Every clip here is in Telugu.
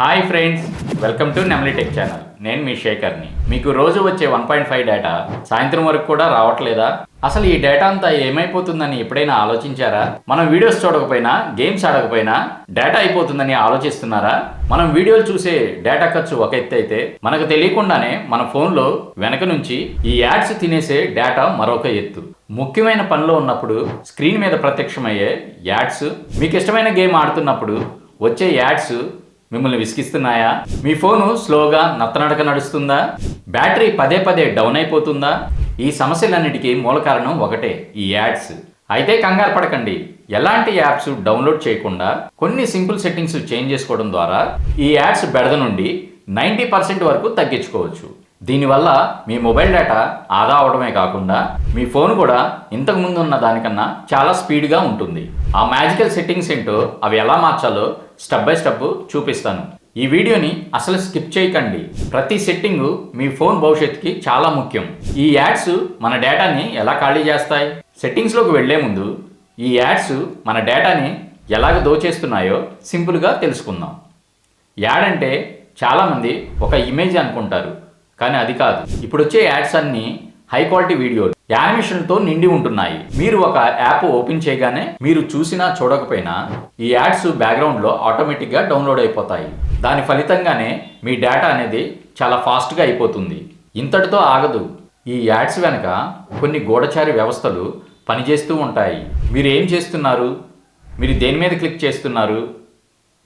Hi friends welcome to Nemali tech channel నేను మీ శేఖర్ని. మీకు రోజు వచ్చే వన్ పాయింట్ ఫైవ్ డేటా సాయంత్రం వరకు కూడా రావట్లేదా? అసలు ఈ డేటా అంతా ఏమైపోతుందని ఎప్పుడైనా ఆలోచించారా? మనం వీడియోస్ చూడకపోయినా గేమ్స్ ఆడకపోయినా డేటా అయిపోతుందని ఆలోచిస్తున్నారా? మనం వీడియోలు చూసే డేటా ఖర్చు ఒక ఎత్తు అయితే మనకు తెలియకుండానే మన ఫోన్లో వెనక నుంచి ఈ యాడ్స్ తినేసే డేటా మరొక ఎత్తు. ముఖ్యమైన పనిలో ఉన్నప్పుడు స్క్రీన్ మీద ప్రత్యక్షమయ్యే యాడ్స్ మీకు ఇష్టమైన గేమ్ ఆడుతున్నప్పుడు వచ్చే యాడ్స్ మిమ్మల్ని విసిగిస్తున్నాయా? మీ ఫోను స్లోగా నత్తనడక నడుస్తుందా? బ్యాటరీ పదే పదే డౌన్ అయిపోతుందా? ఈ సమస్యలన్నిటికీ మూల కారణం ఒకటే ఈ యాడ్స్. అయితే కంగారు పడకండి. ఎలాంటి యాప్స్ డౌన్లోడ్ చేయకుండా కొన్ని సింపుల్ సెట్టింగ్స్ చేంజ్ చేసుకోవడం ద్వారా ఈ యాడ్స్ బెడద నుండి నైంటీ పర్సెంట్ వరకు తగ్గించుకోవచ్చు. దీనివల్ల మీ మొబైల్ డేటా ఆదా అవడమే కాకుండా మీ ఫోన్ కూడా ఇంతకు ముందు ఉన్న దానికన్నా చాలా స్పీడ్గా ఉంటుంది. ఆ మ్యాజికల్ సెట్టింగ్స్ ఏంటో అవి ఎలా మార్చాలో స్టెప్ బై స్టెప్ చూపిస్తాను. ఈ వీడియోని అసలు స్కిప్ చేయకండి. ప్రతి సెట్టింగ్ మీ ఫోన్ భవిష్యత్తుకి చాలా ముఖ్యం. ఈ యాడ్స్ మన డేటాని ఎలా ఖాళీ చేస్తాయి? సెట్టింగ్స్లోకి వెళ్ళే ముందు ఈ యాడ్స్ మన డేటాని ఎలాగ దోచేస్తున్నాయో సింపుల్గా తెలుసుకుందాం. యాడ్ అంటే చాలామంది ఒక ఇమేజ్ అనుకుంటారు కానీ అది కాదు. ఇప్పుడు వచ్చే యాడ్స్ అన్ని హై క్వాలిటీ వీడియోలు యానిమేషన్తో నిండి ఉంటున్నాయి. మీరు ఒక యాప్ ఓపెన్ చేయగానే మీరు చూసినా చూడకపోయినా ఈ యాడ్స్ బ్యాక్గ్రౌండ్లో ఆటోమేటిక్గా డౌన్లోడ్ అయిపోతాయి. దాని ఫలితంగానే మీ డేటా అనేది చాలా ఫాస్ట్గా అయిపోతుంది. ఇంతటితో ఆగదు. ఈ యాడ్స్ వెనుక కొన్ని గూఢచారి వ్యవస్థలు పనిచేస్తూ ఉంటాయి. మీరు ఏం చేస్తున్నారు? మీరు దేని మీద క్లిక్ చేస్తున్నారు?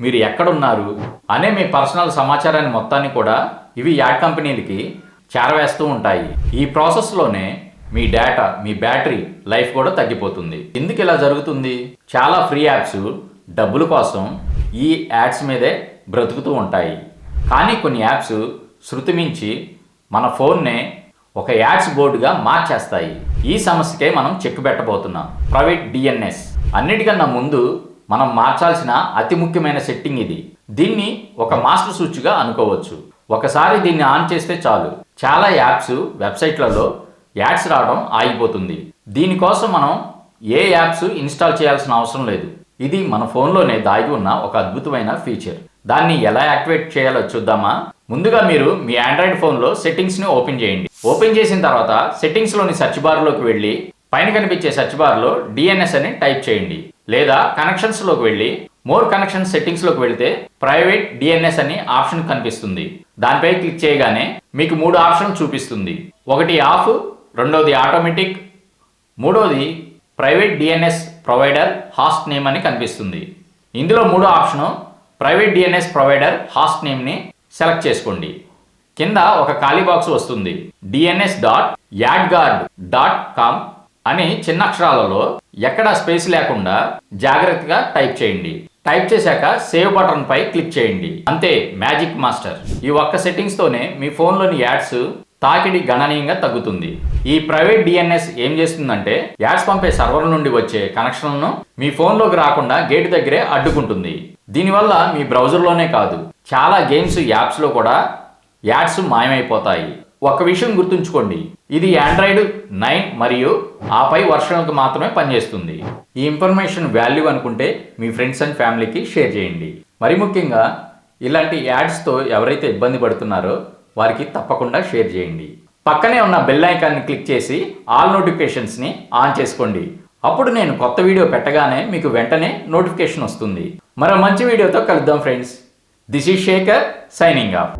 మీరు ఎక్కడున్నారు? అనే మీ పర్సనల్ సమాచారాన్ని మొత్తాన్ని కూడా ఇవి యాడ్ కంపెనీలకి చేరవేస్తూ ఉంటాయి. ఈ ప్రాసెస్లోనే మీ డేటా మీ బ్యాటరీ లైఫ్ కూడా తగ్గిపోతుంది. ఎందుకు ఇలా జరుగుతుంది? చాలా ఫ్రీ యాప్స్ డబ్బుల కోసం ఈ యాడ్స్ మీదే బ్రతుకుతూ ఉంటాయి. కానీ కొన్ని యాప్స్ శృతి మించి మన ఫోన్నే ఒక యాడ్స్ బోర్డుగా మార్చేస్తాయి. ఈ సమస్యకే మనం చెక్ పెట్టబోతున్నాం. Private DNS. అన్నిటికన్నా ముందు మనం మార్చాల్సిన అతి ముఖ్యమైన సెట్టింగ్ ఇది. దీన్ని ఒక మాస్టర్ స్విచ్గా అనుకోవచ్చు. ఒకసారి దీన్ని ఆన్ చేస్తే చాలు. చాలా యాప్స్ వెబ్సైట్లలో యాడ్స్ రావడం ఆగిపోతుంది. దీనికోసం మనం ఏ యాప్స్ ఇన్స్టాల్ చేయాల్సిన అవసరం లేదు. ఇది మన ఫోన్లోనే దాగి ఉన్న ఒక అద్భుతమైన ఫీచర్. దాన్ని ఎలా యాక్టివేట్ చేయాలో చూద్దామా? ముందుగా మీరు మీ ఆండ్రాయిడ్ ఫోన్లో సెట్టింగ్స్ని ఓపెన్ చేయండి. ఓపెన్ చేసిన తర్వాత సెట్టింగ్స్లోని సెర్చ్ బార్లోకి వెళ్ళి పైన కనిపించే సెర్చ్ బార్లో డిఎన్ఎస్ అని టైప్ చేయండి. లేదా కనెక్షన్స్లోకి వెళ్ళి మోర్ కనెక్షన్ సెట్టింగ్స్లోకి వెళితే ప్రైవేట్ డిఎన్ఎస్ అని ఆప్షన్ కనిపిస్తుంది. దానిపై క్లిక్ చేయగానే మీకు మూడు ఆప్షన్ చూపిస్తుంది. ఒకటి ఆఫ్ రెండోది ఆటోమేటిక్ మూడోది private DNS provider host name అని కనిపిస్తుంది. ఇందులో మూడో option private DNS provider host నేమ్ని select చేసుకోండి. కింద ఒక ఖాళీ బాక్స్ వస్తుంది. DNS dot AdGuard dot com అని చిన్న అక్షరాలలో ఎక్కడ స్పేస్ లేకుండా జాగ్రత్తగా టైప్ చేయండి. టైప్ చేశాక సేవ్ బటన్ పై క్లిక్ చేయండి. అంతే మ్యాజిక్ మాస్టర్. ఈ ఒక్క సెట్టింగ్స్ తోనే మీ ఫోన్లోని యాడ్స్ తాకిడి గణనీయంగా తగ్గుతుంది. ఈ ప్రైవేట్ డిఎన్ఎస్ ఏం చేస్తుందంటే యాడ్స్ పంపే సర్వర్ నుండి వచ్చే కనెక్షన్లను మీ ఫోన్లోకి రాకుండా గేట్ దగ్గరే అడ్డుకుంటుంది. దీనివల్ల మీ బ్రౌజర్లోనే కాదు చాలా గేమ్స్ యాప్స్లో కూడా యాడ్స్ మాయమైపోతాయి. ఒక విషయం గుర్తుంచుకోండి. ఇది ఆండ్రాయిడ్ నైన్ మరియు ఆపై వర్షన్లకు మాత్రమే పనిచేస్తుంది. ఈ ఇన్ఫర్మేషన్ వాల్యూ అనుకుంటే మీ ఫ్రెండ్స్ అండ్ ఫ్యామిలీకి షేర్ చేయండి. మరి ముఖ్యంగా ఇలాంటి యాడ్స్తో ఎవరైతే ఇబ్బంది పడుతున్నారో వారికి తప్పకుండా షేర్ చేయండి. పక్కనే ఉన్న బెల్ ఐకాన్ని క్లిక్ చేసి ఆల్ నోటిఫికేషన్స్ని ఆన్ చేసుకోండి. అప్పుడు నేను కొత్త వీడియో పెట్టగానే మీకు వెంటనే నోటిఫికేషన్ వస్తుంది. మరో మంచి వీడియోతో కలుద్దాం friends. This is Shekar signing off